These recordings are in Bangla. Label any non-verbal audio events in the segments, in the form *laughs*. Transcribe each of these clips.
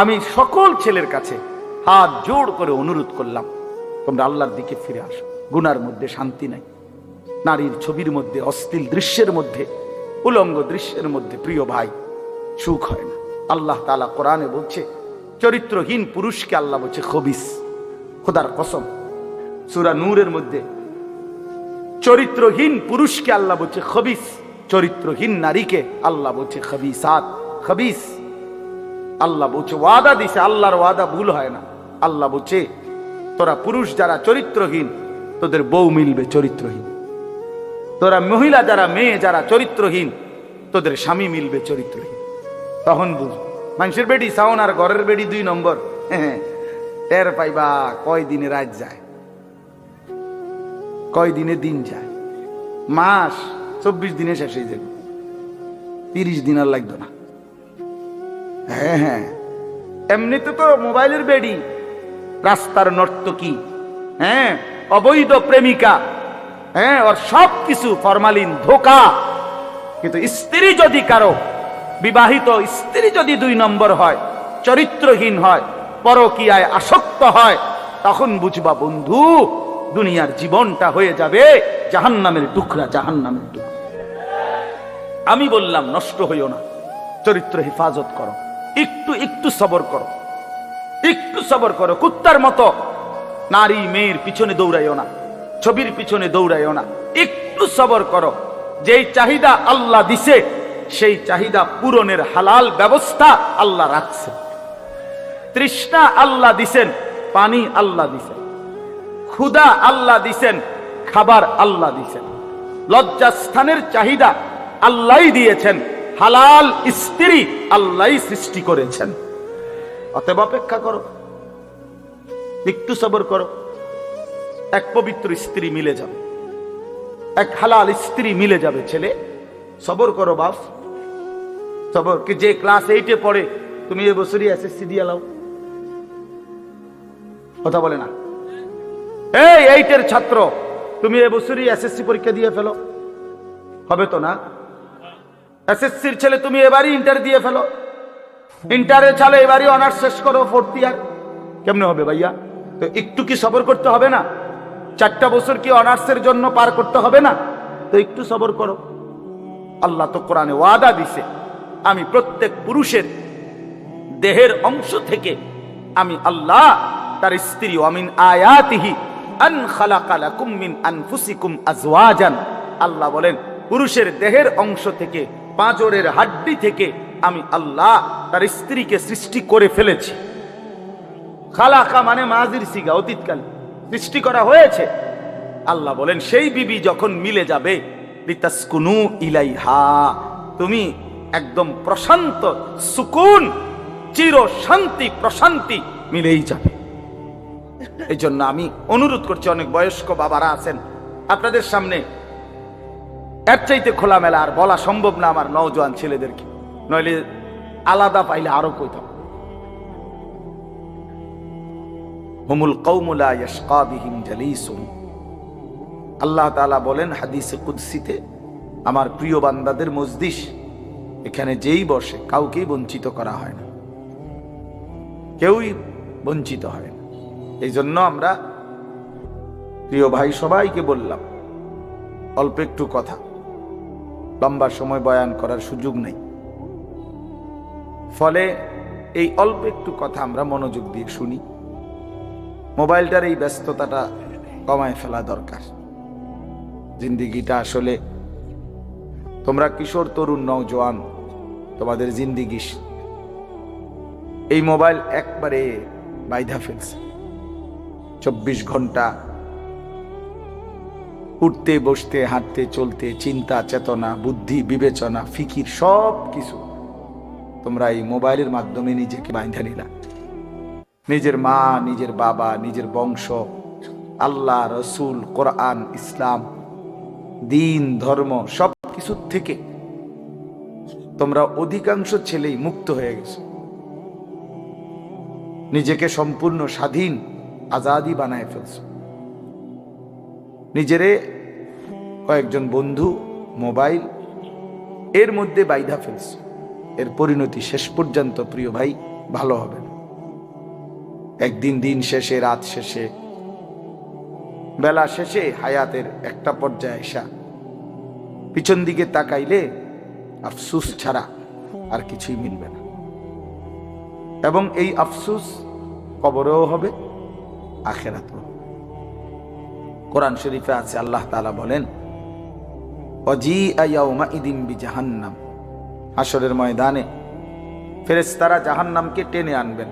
আমি সকল ছেলের কাছে হাত জোর করে অনুরোধ করলাম, তোমরা আল্লাহর দিকে ফিরে আসো। গুনার মধ্যে শান্তি নাই। নারীর ছবির মধ্যে, অশ্লীল দৃশ্যের মধ্যে, উলঙ্গ দৃশ্যের মধ্যে প্রিয় ভাই, সুখ হয় না। আল্লাহ তালা কোরআনে বলছে, চরিত্রহীন পুরুষকে আল্লাহ বলছে খবিস, খোদার কসম। সুরা নূরের মধ্যে, চরিত্রহীন পুরুষকে আল্লাহ বলছে খবিস, চরিত্রহীন নারীকে আল্লাহ বলছে খবিসাত, খবিস। আল্লাহ বলছে ওয়াদা দিছে, আল্লাহর ওয়াদা ভুল হয় না। আল্লাহ বলছে তোরা পুরুষ যারা চরিত্রহীন, তোদের বউ মিলবে চরিত্রহীন। তোরা মহিলা যারা, মেয়ে যারা চরিত্রহীন, তোদের স্বামী মিলবে চরিত্রহীন। তখন বুঝ মানুষের বেডি সাউন আর ঘরের বেডি দুই নম্বর? *laughs* টের পাইবা কয় দিনে রাত যায়? কয় দিনে দিন যায়? মাস, চব্বিশ দিনে শেষ হয়ে যাবে। তিরিশ দিন আর লাগতো না। হ্যাঁ হ্যাঁ। এমনিতে তো মোবাইলের বেডি। রাস্তার নর্তকী হ্যাঁ অবৈধ প্রেমিকা হ্যাঁ ওর সব কিছু ফরমালিন ধোকা। কিন্তু স্ত্রী যদি কারও, বিবাহিত স্ত্রী যদি দুই নম্বর হয়, চরিত্রহীন হয়, পরকীয়ায় আসক্ত হয়, তখন বুঝবা বন্ধু, দুনিয়ার জীবনটা হয়ে যাবে জাহান্নামের টুকরা জাহান্নামের টুকরা। আমি বললাম, নষ্ট হইও না, চরিত্র হেফাজত করো। একটু একটু সবর করো। একটু সবর করো। কুত্তার মতো। নারী মেয়ের পিছনে দৌড়াইও না। ছবির পিছনে দৌড়াইও না। একটু সবর করো। যেই চাহিদা আল্লাহ দিছে, সেই চাহিদা পূরণের হালাল ব্যবস্থা আল্লাহ রাখছে। তৃষ্ণা আল্লাহ দিছেন, পানি আল্লাহ দিছেন। ক্ষুদা আল্লাহ দিছেন, খাবার আল্লাহ দিছেন। লজ্জাস্থানের চাহিদা আল্লাহ দিয়েছেন। হালাল স্ত্রী আল্লাহ সৃষ্টি করেছেন। অতএব অপেক্ষা করো, একটু সবর করো, এক পবিত্র স্ত্রী মিলে যাবে, এক হালাল স্ত্রী মিলে যাবে ছেলে। সবর করো বাপ সবর কি যে ক্লাস এইটে পড়ে, তুমি এ বছরই এসএসসি দিয়ে লাও কথা বলে না। এই, এইটের ছাত্র, তুমি এবছরই এসএসসি পরীক্ষা দিয়ে ফেলো। হবে তো না? এসএসসির ছেলে তুমি এবারই ইন্টার দিয়ে ফেলো। ইন্টারের ছেলে এবারই অনার্স শেষ করো ফোর্থ ইয়ার কেমনে হবে ভাইয়া? তো একটু কি সবর করতে হবে না? চারটা বছর কি অনার্সের জন্য পার করতে হবে না? তো একটু সবর করো। আল্লাহ তো কোরআনে ওয়াদা দিছে, আমি প্রত্যেক পুরুষের দেহের অংশ থেকে আমি আল্লাহ তার স্ত্রী, অমিন আয়াতিহি, আন খালাকা লাকুম মিন আনফুসিকুম আজওয়াজান। আল্লাহ বলেন, পুরুষের দেহের অংশ থেকে পাঁজরের হাড্ডি থেকে আমি আল্লাহ তার স্ত্রীকে সৃষ্টি করে ফেলেছি। খালাকা মানে মাজির সিগা, অতীতকাল। সৃষ্টি করা হয়েছে। আল্লাহ বলেন, সেই বিবি যখন মিলে যাবে ইলাইহা, তুমি একদম প্রশান্ত সুকুন, চির শান্তি প্রশান্তি মিলেই যাবে। এই জন্য আমি অনুরোধ করছি, অনেক বয়স্ক বাবারা আছেন, আপনাদের সামনে এর চাইতে খোলামেলা আর বলা সম্ভব না আমার নওজোয়ান ছেলেদেরকে। নইলে আলাদা পাইলে আরও কইতাম। হুমুল কৌমুলা ইয়াশকা বিহিম জালিসুম আল্লাহ তাআলা বলেন হাদিসে কুদসিতে, আমার প্রিয় বান্দাদের মজদিস, এখানে যেই বসে, কাউকেই বঞ্চিত করা হয় না। কেউই বঞ্চিত হয় না। এই জন্য আমরা প্রিয় ভাই সবাইকে বললাম, অল্প একটু কথা। লম্বা সময় বয়ান করার সুযোগ নেই। ফলে এই অল্প একটু কথা আমরা মনোযোগ দিয়ে শুনি। মোবাইলটার এই ব্যস্ততাটা কমায় ফেলা দরকার। জিন্দিগিটা আসলে, তোমরা কিশোর, তরুণ নওজোয়ান তোমাদের জিন্দিগি এই মোবাইল একবারে বাইধা ফেলছে। চব্বিশ ঘণ্টা উঠতে, বসতে, হাঁটতে, চলতে, চিন্তা, চেতনা, বুদ্ধি, বিবেচনা, ফিকির, সব কিছু তোমরা এই মোবাইলের মাধ্যমে নিজেকে বাইন্ধা নিলা। নিজের মা, নিজের বাবা, নিজের বংশ, আল্লাহ, রসুল, কোরআন, ইসলাম, দিন, ধর্ম, সব কিছুর থেকে তোমরা অধিকাংশ ছেলেই মুক্ত হয়ে গেছো। নিজেকে সম্পূর্ণ স্বাধীন, আজাদি বানায় ফেলছো। নিজেরে কয়েকজন বন্ধু, মোবাইল, এর মধ্যে বাইধা ফেলছো। এর পরিণতি শেষ পর্যন্ত প্রিয় ভাই ভালো হবে না। একদিন দিন শেষে, রাত শেষে, বেলা শেষে হায়াতের একটা পর্যায়ে এসা। পিছন দিকে তাকাইলে আফসুস ছাড়া আর কিছুই মিলবে না। এবং এই আফসুস কবরেও হবে, আখেরাতেও। কোরআন শরীফে আছে, আল্লাহ তাআলা বলেন অজি আয়াউমা ইদিম বি জাহান্নাম হাসরের ময়দানে ফেরেশতারা জাহান্নামকে টেনে আনবেন,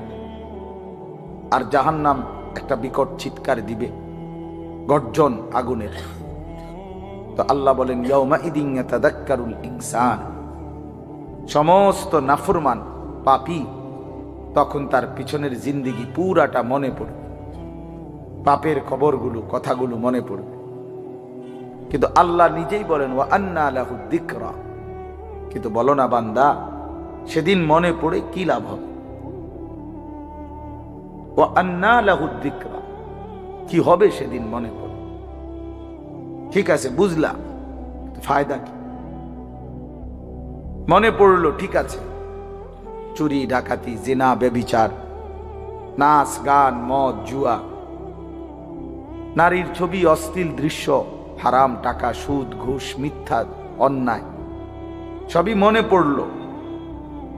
আর জাহান্নাম একটা বিকট চিৎকার দিবে, গর্জন আগুনের। তো আল্লাহ বলেন ইয়াউমা ইদিন ইয়াতাদাক্কারুল ইনসান। সমস্ত নাফরমান, পাপি, তখন তার পিছনের জিন্দিগি পুরাটা মনে পড়বে পাপের খবরগুলো, কথাগুলো মনে পড়বে। কিন্তু আল্লাহ নিজেই বলেন ও আন্না আলাহু দিকরা। কিন্তু বলো না বান্দা, সেদিন মনে পড়ে কি লাভ হবে? ও আন্না আলাহু দিকরা। কি হবে সেদিন মনে পড়ে? ঠিক আছে বুঝলাম ফায়দা কি? মনে পড়ল, ঠিক আছে। চুরি, ডাকাতি, জেনা বেবিচার নাচ, গান, মদ, জুয়া নারীর ছবি অশ্লীল দৃশ্য, হারাম টাকা, সুদ, ঘুষ, মিথ্যা, অন্যায়। সবই মনে পড়ল,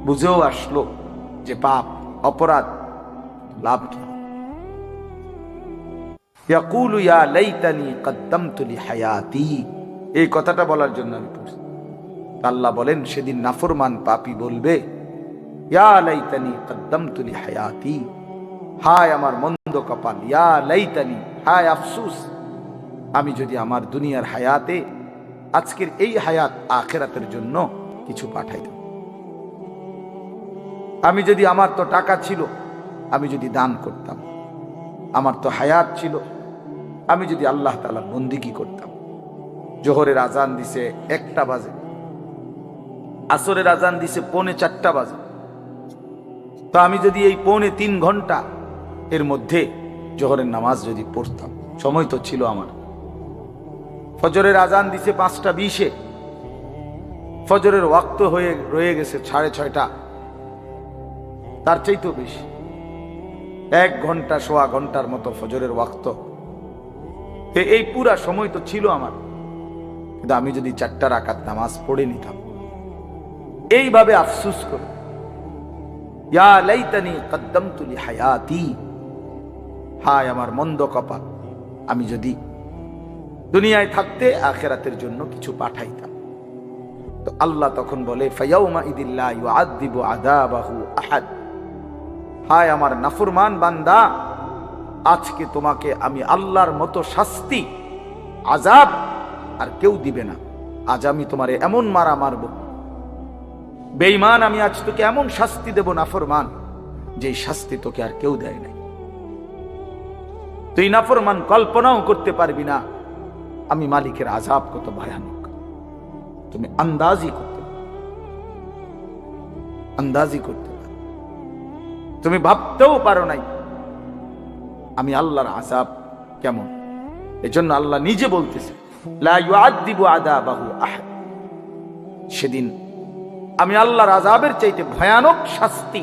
বুঝেও আসলো যে পাপ, অপরাধ, লাভ কি। এই কথাটা বলার জন্য আমি পড়ছি আল্লাহ বলেন, সেদিন নাফরমান পাপী বলবে, ইয়া লাইতানি কদ্দামতু লিহায়াতি। হায় আমার মন্দ কপাল, ইয়া লাইতানি হায় আফসুস, আমি যদি আমার দুনিয়ার হায়াতে আজকের এই হায়াত আখেরাতের জন্য কিছু পাঠাইতাম আমি যদি আমার তো টাকা ছিল, আমি যদি দান করতাম। আমার তো হায়াত ছিল, আমি যদি আল্লাহ তালা বন্দিগি করতাম। জোহরের আজান দিছে একটা বাজে, আসরের আজান দিছে পৌনে চারটা বাজে। তো আমি যদি এই পৌনে তিন ঘণ্টা এর মধ্যে জোহরের নামাজ যদি পড়তাম। সময় তো ছিল আমার। ফজরের আজান দিছে পাঁচটা বিশে। ফজরের ওয়াক্ত হয়ে রয়ে গেছে সাড়ে ছয়টা। তার চাইতেও বেশি। এক ঘণ্টা সোয়া ঘণ্টার মতো ফজরের ওয়াক্ত। এই পুরা সময় তো ছিল আমার। কিন্তু আমি যদি চারটা রাকাত নামাজ পড়ে নিতাম। এইভাবে আফসুস করে। ইয়া লাইতানি কদ্দামতু লিহায়াতি হায় আমার মন্দ কপাল। আমি যদি দুনিয়ায় থাকতে আখেরাতের জন্য কিছু পাঠাইতাম। তো আল্লাহ তখন বলে হায় আমার নাফরমান বান্দা, আজকে তোমাকে আমি আল্লাহর মতো শাস্তি আজাব আর কেউ দিবে না। আজ আমি তোমারে এমন মারা মারব। বেইমান আমি আজ তোকে এমন শাস্তি দেব নাফরমান যে শাস্তি তোকে আর কেউ দেয় নাই। তুই নাফরমান কল্পনাও করতে পারবি না। আমি মালিকের আজাব কত ভয়ানক। তুমি আন্দাজি করতে পারো। আন্দাজি করতে তুমি ভাবতেও পারো নাই আমি আল্লাহর আজাব কেমন। এজন্য আল্লাহ নিজে বলতেছে সেদিন আমি আল্লাহর আজাবের চাইতে ভয়ানক শাস্তি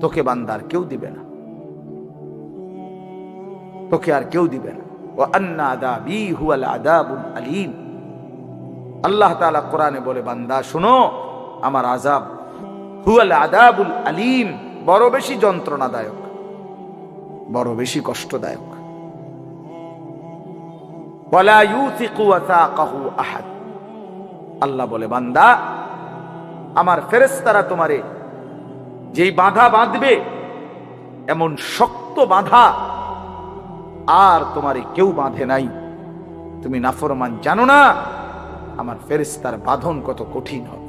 তোকে বান্দার কেউ দিবে না। তোকে আর কেউ দিবে না। ও আন্না আদাবি হুয়াল আদাবুল আলিম। আল্লাহ তাআলা কোরআনে বলে, বান্দা, শোনো, আমার আজাব হুয়াল আদাবুল আলিম বড় বেশি যন্ত্রণাদায়ক, বড় বেশি কষ্টদায়ক। আল্লাহ বলে, বান্দা, আমার ফেরেশতারা তোমারে যেই বাধা বাঁধবে, এমন শক্ত বাধা আর তোমারে কেউ বাঁধে নাই। তুমি নাফরমান জানো না, আমার ফেরেস্তার বাঁধন কত কঠিন হবে।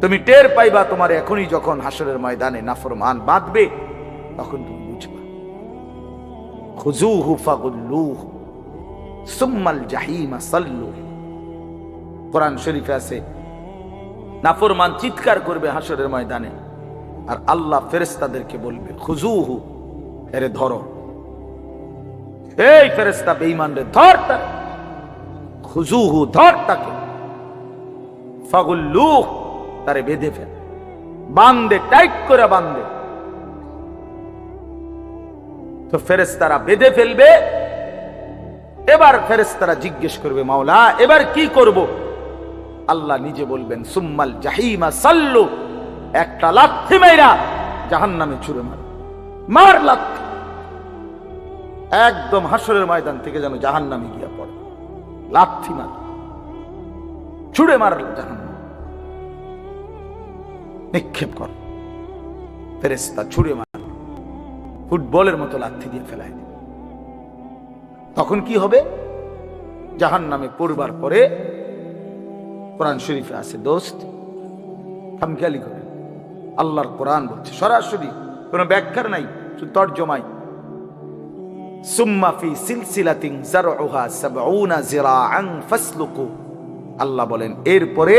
তুমি টের পাইবা তোমার এখনই যখন হাসরের ময়দানে নাফরমান বাঁধবে, তখন তুমি বুঝবা। খুজুহু ফাগুল্লুহু, সুম্মাল জাহিমা সাল্লু। কোরআন শরীফে আছে, নাফরমান চিৎকার করবে হাসরের ময়দানে, আর আল্লাহ ফেরেস্তাদেরকে বলবে খুজুহু এরে ধরো। এই ফেরেস্তা বেঈমান রে ধর তাকে খুজুহু ধর তাকে। তারে বেঁধে ফেল। বান্দে, টাইট করে বান্দে। তো ফেরেস্তারা বেঁধে ফেলবে। এবার ফেরেস্তারা জিজ্ঞেস করবে, মাওলা, এবার কি করব? আল্লাহ নিজে বলবেন, সুম্মাল জাহিমা সাল্লু, একটা লাথি মেয়েরা জাহান নামে ছুড়ে মার। মার লাথি। একদম হাসরের ময়দান থেকে যেন জাহান নামে গিয়া পড়ে। লাথি মার। ছুড়ে মার জাহান নিক্ষেপ কর। ফেরেস্তা ছুড়ে মার। ফুটবলের মতো লাথি দিয়ে ফেলায় তখন কি হবে? জাহান নামে পড়বার পরে কোরআন শরীফে আছে, দোস্ত, খামখেয়ালি করে। আল্লাহর কোরআন বলছে, সরাসরি কোনো ব্যাখ্যার নাই, শুধু তর্জমাই সুম্মা ফি সিলসিলাতিন জারউহা সাবউনা জিরাআন ফাসলুকু। আল্লাহ বলেন, এরপরে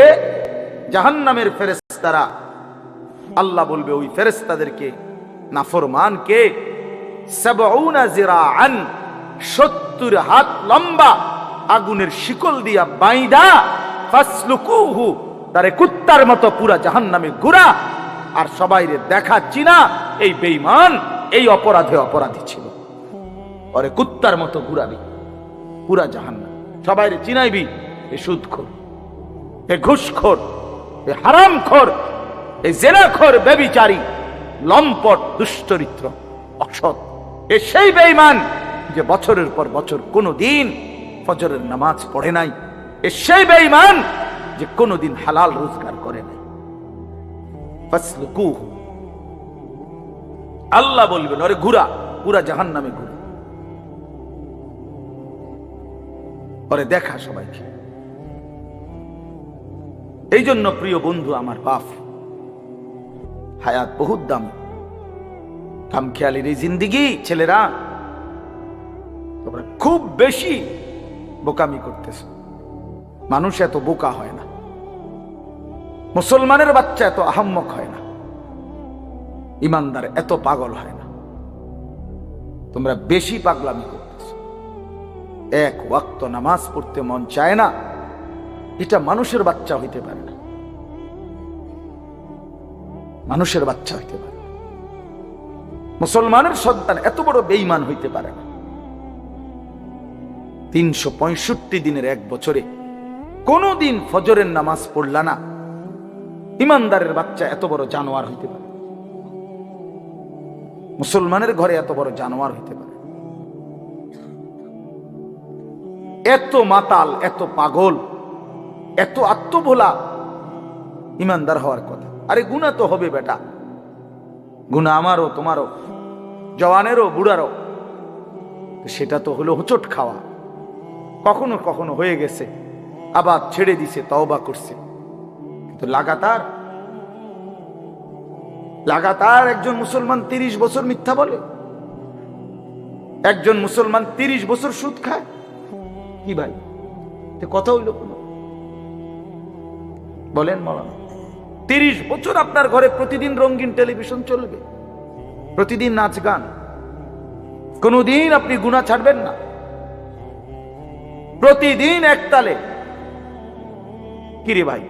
জাহান্নামের ফেরেশতারা, আল্লাহ বলবে, ওই ফেরেশতাদেরকে নাফরমান কে সাবউনা জিরাআন 70 হাত লম্বা আগুনের শিকল দিয়া বাইদা, ফাসলুকুহু, তারে কুত্তার মতো পুরা জাহান্নামে ঘুরা, আর সবাইরে দেখা, চিনা, এই বেঈমান, এই অপরাধে অপরাধী ছিল। ওরে কুত্তার মতো ঘুরাবি। পুরা জাহান্নাম। সবাইরে চিনাইবি, এ সুদখোর, এ ঘুষখোর, এ হারামখোর, এ জেনাখোর বেবিচারী লম্পট দুশ্চরিত্র অসৎ। এ সেই বেঈমান যে বছরের পর বছর কোনো দিন ফজরের নামাজ পড়ে নাই। এ সেই বেঈমান যে কোনোদিন হালাল রোজগার করে নাই। আল্লাহ বলবেন ওরে ঘুরা, পুরা জাহান নামে ঘুরা। ওরে দেখা সবাইকে। এই জন্য প্রিয় বন্ধু আমার বাপ, হায়াত বহুত দাম। খামখেয়ালির এই জিন্দিগি, ছেলেরা, তোমরা খুব বেশি বোকামি করতেছ। মানুষ এত বোকা হয় না। মুসলমানের বাচ্চা এত আহাম্মক হয় না। ইমানদার এত পাগল হয় না। তোমরা বেশি পাগলামি করতেছ এক ওয়াক্ত নামাজ পড়তে মন চায় না, এটা মানুষের বাচ্চা হইতে পারে না। মানুষের বাচ্চা হইতে পারে মুসলমানের সন্তান এত বড় বেইমান হইতে পারে না। তিনশো পঁয়ষট্টি দিনের এক বছরে কোনদিন ফজরের নামাজ পড়লা না। ইমানদারের বাচ্চা এত বড় জানোয়ার হইতে পারে মুসলমানের ঘরে এত বড় জানোয়ার হইতে পারে এত মাতাল, এত পাগল, এত আত্মভোলা ইমানদার হওয়ার কথা। আরে গুণা তো হবে বেটা। গুণা আমারও, তোমারও, জওয়ানেরও, বুড়ারও। সেটা তো হলো হোচট খাওয়া। কখনো কখনো হয়ে গেছে, আবার ছেড়ে দিছে, তওবা করছে। কিন্তু লাগাতার লাগাতার একজন মুসলমান তিরিশ বছর মিথ্যা বলে। একজন মুসলমান তিরিশ বছর সুদ খায়। কি ভাই? কথা হইল কোনো? বলেন মৌলানা। তিরিশ বছর আপনার ঘরে প্রতিদিন রঙিন টেলিভিশন চলবে, প্রতিদিন নাচ গান। কোনদিন আপনি গুণা ছাড়বেন না। প্রতিদিন একতালে কিরে ভাই,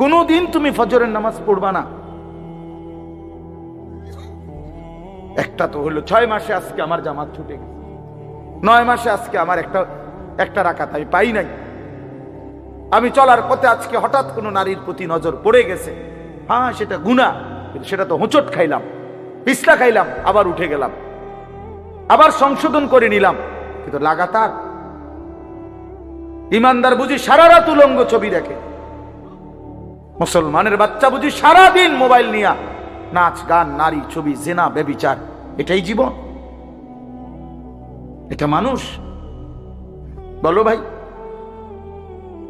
কোনদিন তুমি ফজরের নামাজ পড়বা না। একটা তো হলো ছয় মাসে আজকে আমার জামাত ছুটে গেছে। নয় মাসে আজকে আমার একটা একটা রাখাত আমি পাই নাই। আমি চলার পথে আজকে হঠাৎ কোনো নারীর প্রতি নজর পড়ে গেছে। হ্যাঁ সেটা গুণা সেটা তো হোঁচট খাইলাম, পিছলা খাইলাম, আবার উঠে গেলাম। আবার সংশোধন করে নিলাম, কিন্তু লাগাতার। ইমানদার বুঝি সারা রাত উলঙ্গ ছবি দেখে। মুসলমানের বাচ্চা বুঝি সারা দিন মোবাইল নিয়া নাচ, গান, নারী, ছবি, জেনা বেবিচার এটাই জীবন। এটা মানুষ বলো ভাই।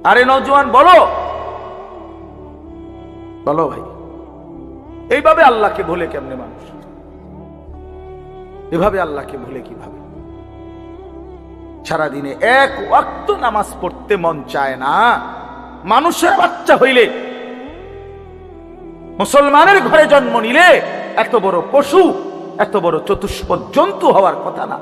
আরে নজওয়ান বলো। বলো ভাই। এইভাবে আল্লাহকে ভুলে কেমনে মানুষ? এভাবে আল্লাহকে ভুলে কীভাবে? সারাদিনে এক ওয়াক্ত নামাজ পড়তে মন চায় না। মানুষের বাচ্চা হইলে, মুসলমানের ঘরে জন্ম নিলে এত বড় পশু, এত বড় চতুষ্প জন্তু হওয়ার কথা না।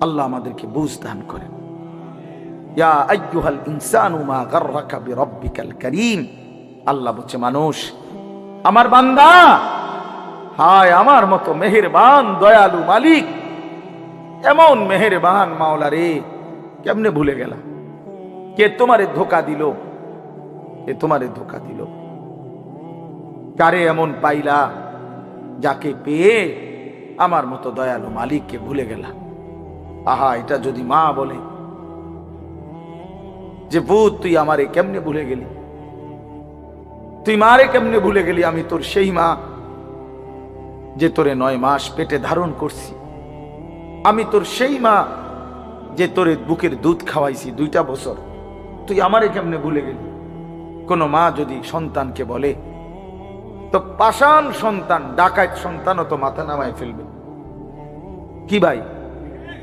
আল্লাহ আমাদেরকে বুঝ দান করেন। আল্লাহ বলছে, মানুষ, আমার বান্দা, হায় আমার মতো মেহেরবান, দয়ালু মালিক, এমন মেহেরবান মাওলা রে, কেমনে ভুলে গেলা কে তোমারে ধোকা দিল? কে তোমারে ধোকা দিল? কারে এমন পাইলা যাকে পেয়ে আমার মতো দয়ালু মালিককে ভুলে গেলা আহা, এটা যদি মা বলে যে, ভূত, তুই আমারে কেমনে ভুলে গেলি? তুই মারে কেমনে ভুলে গেলি? আমি তোর সেই মা যে তোরে নয় মাস পেটে ধারণ করছি। আমি তোর সেই মা যে তোরে বুকের দুধ খাওয়াইছি দুইটা বছর। তুই আমারে কেমনে ভুলে গেলি? কোনো মা যদি সন্তানকে বলে, তো পাষাণ সন্তান, ডাকাত সন্তানও তো মাথা নামায় ফেলবে। কি ভাই?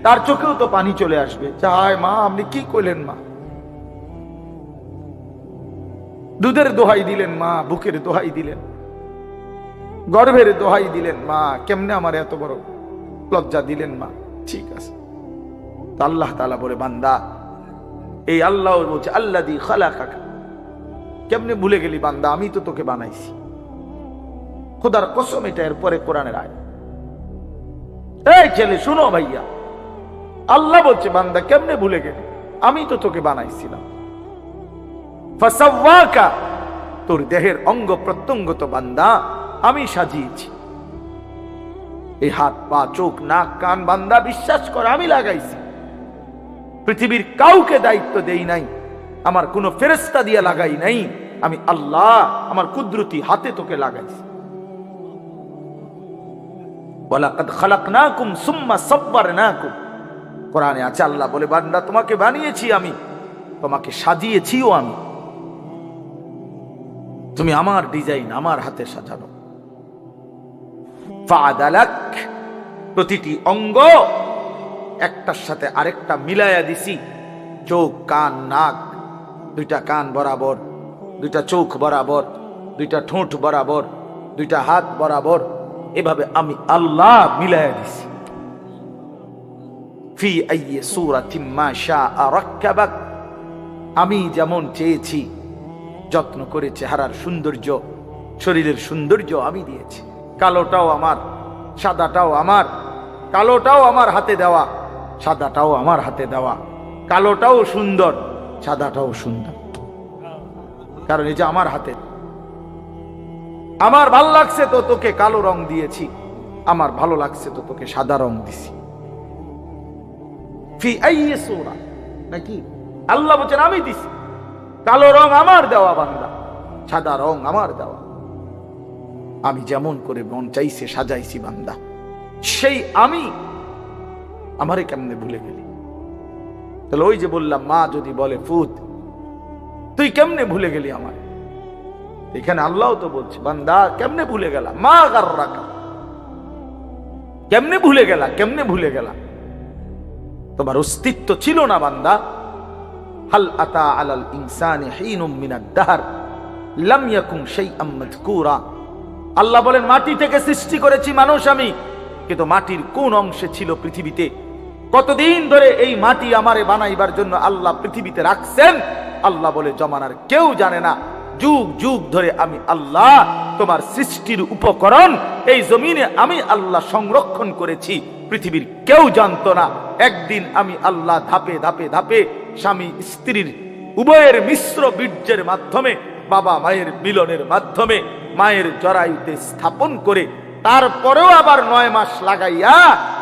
তার চোখেও তো পানি চলে আসবে। চায় মা, আপনি কি করলেন মা? দুধের দোহাই দিলেন মা, বুকের দোহাই দিলেন। গর্ভের দোহাই দিলেন মা, কেমনে আমার এত বড় লজ্জা দিলেন মা? ঠিক আছে। আল্লাহ তালা বলে, বান্দা, এই আল্লাহ বলছে আল্লাহ দি খালা কাকা কেমনে ভুলে গেলি বান্দা, আমি তো তোকে বানাইছি। খোদার কসম, এটা এরপরে কোরআনের আয় এই ছেলে, শুনো ভাইয়া। আল্লাহ বলছে, বান্দা, কেমনে ভুলে গেলি? আমি তো তোকে বানাইছিলাম। তোর দেহের অঙ্গ প্রত্যঙ্গ তো বান্দা, আমি সাজিয়েছি। এই হাত, পা, চোখ, নাক, কান, বান্দা, বিশ্বাস কর, আমি লাগাইছি। পৃথিবীর কাউকে দায়িত্ব দেই নাই, আমার কোনো ফেরেস্তা দিয়ে লাগাই নাই, আমি আল্লাহ, আমার কুদরতি হাতে তোকে লাগাইছি। ওয়ালাকাদ খালাকনাকুম সুম্মা সাব্বারনাকুম। কোরআনে আছে, আল্লাহ বলে, বান্দা, তোমাকে বানিয়েছি আমি, তোমাকে সাজিয়েছিও আমি। তুমি আমার ডিজাইন আমার হাতে সাজানো। প্রতিটি অঙ্গ একটার সাথে আরেকটা মিলাইয়া দিছি। চোখ, কান, নাক, দুইটা কান বরাবর, দুইটা চোখ বরাবর, দুইটা ঠোঁট বরাবর, দুইটা হাত বরাবর, এভাবে আমি আল্লাহ মিলাইয়া দিছি। ফি আইয়ে আমি যেমন চেয়েছি, যত্ন করে চেহারার সৌন্দর্য, শরীরের সৌন্দর্য আমি দিয়েছি। কালোটাও আমার, সাদাটাও আমার, কালোটাও আমার হাতে দেওয়া, সাদাটাও আমার হাতে দেওয়া। কালোটাও সুন্দর, সাদাটাও সুন্দর। কারণ এই যে আমার হাতে, আমার ভালো লাগছে তো তোকে কালো রং দিয়েছি, আমার ভালো লাগছে তো তোকে সাদা রং দিছি। নাকি? আল্লাহ বলছেন, আমি দিছি। কালো রং আমার দেওয়া, বান্দা। সাদা রং আমার দেওয়া। আমি যেমন করে মন চাইছে, সাজাইছি, বান্দা। সেই আমি আমারে কেমনে ভুলে গেলি? তাহলে ওই যে বললাম, মা যদি বলে, ফুত, তুই কেমনে ভুলে গেলি আমার? এখানে আল্লাহ তো বলছে, বান্দা, কেমনে ভুলে গেলা? মা গার রাখা কেমনে ভুলে গেলা? কেমনে ভুলে গেলা? তোমার অস্তিত্ব ছিল না, বান্দা। হাল আতা আলাল ইনসানি হিনুম মিনাদ দাহর, লাম ইয়াকুম শাইআম মাযকুরা। আল্লাহ বলেন, মাটি থেকে সৃষ্টি করেছি মানুষ আমি, কিন্তু মাটির কোন অংশে ছিল পৃথিবীতে? কতদিন ধরে এই মাটি আমারে বানাইবার জন্য আল্লাহ পৃথিবীতে রাখছেন? আল্লাহ বলে, জমানার কেউ জানে না। যুগ যুগ ধরে আমি আল্লাহ, তোমার সৃষ্টির উপকরণ, এই জমিনে আমি আল্লাহ সংরক্ষণ করেছি। পৃথিবীর কেউ জানতো না, একদিন আমি আল্লাহ ধাপে ধাপে ধাপে স্বামী, স্ত্রীর, উভয়ের মিশ্র বীর্যের মাধ্যমে, বাবা মায়ের মিলনের মাধ্যমে মায়ের জরায়ুতে স্থাপন করে, তারপরেও আবার নয় মাস লাগাইয়া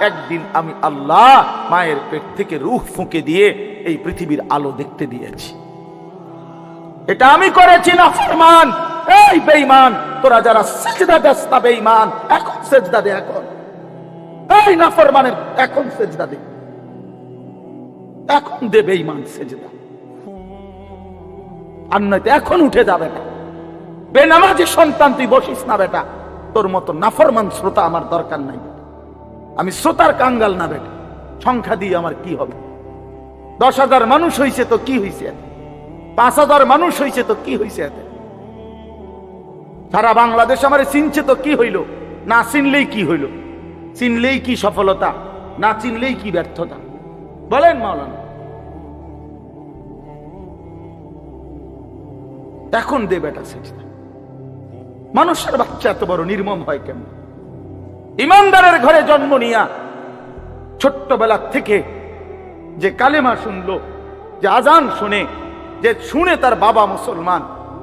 একদিন আমি আল্লাহ মায়ের পেট থেকে রুহ ফুঁকে দিয়ে এই পৃথিবীর আলো দেখতে দিয়েছি। এটা আমি করেছি না, ফরমান। এই বেঈমান, তোরা যারা সেজদা দেস না বেঈমান, এখন সেজদা দে এখন। এই না, ফরমানের, এখন সেজদা দে। এখন দে বেঈমান সেজদা। আর এখন উঠে যাবে না বেনামাজি সন্তান, তুই বসিস না বেটা। তোর মতো নাফরমান শ্রোতা আমার দরকার নাই। আমি শ্রোতার কাঙ্গাল না বেটা। সংখ্যা দিয়ে আমার কি হবে? দশ হাজার মানুষ হইছে তো কি এতে? পাঁচ হাজার মানুষ হয়েছে তো কি হয়েছে এতে? সারা বাংলাদেশ আমার চিনছে তো কি হইল? না চিনলেই কি হইল? চিনলেই কি সফলতা? না চিনলেই কি ব্যর্থতা? বলেন মাওলানা। এখন দে বেটা সেজদা মানুষের বাচ্চা এত বড় নির্মম হয় কেমন? ইমানদারের ঘরে জন্ম নিয়া ছোট্টবেলা থেকে যে কালেমা শুনলো, যে আজান শুনে যে শুনে তার বাবা মুসলমান,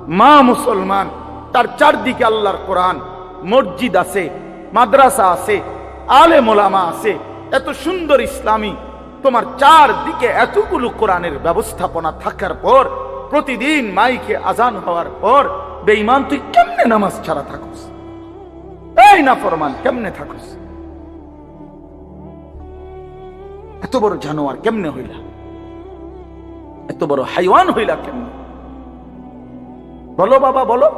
মা মুসলমান, তার চারদিকে আল্লাহর কোরআন, মসজিদ আছে, মাদ্রাসা আছে, আলে মোলামা আছে, এত সুন্দর ইসলামী, তোমার চারদিকে এতগুলো কোরআনের ব্যবস্থাপনা থাকার পর, প্রতিদিন মাইকে আজান হওয়ার পর, বেঈমান, তুই কেমনে নামাজ ছাড়া থাকুস? এই না ফরমান কেমনে থাকুস? এত বড় জানোয়ার কেমনে হইলা? এত বড় হাইওয়ান হইলা কেমনে বলো বাবা বলো।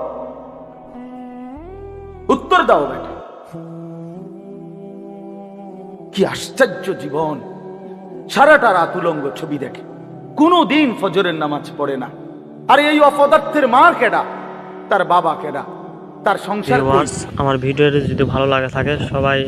উত্তর দাও বেটা। কি আশ্চর্য জীবন। সারাটা রাত উলঙ্গ ছবি দেখে। কোনো দিন ফজরের নামাজ পড়ে না। আর এই অপদার্থের মা কেডা? তার বাবা কেডা? তার সংসার আমার ভিডিওটি যদি ভালো লাগে থাকে সবাই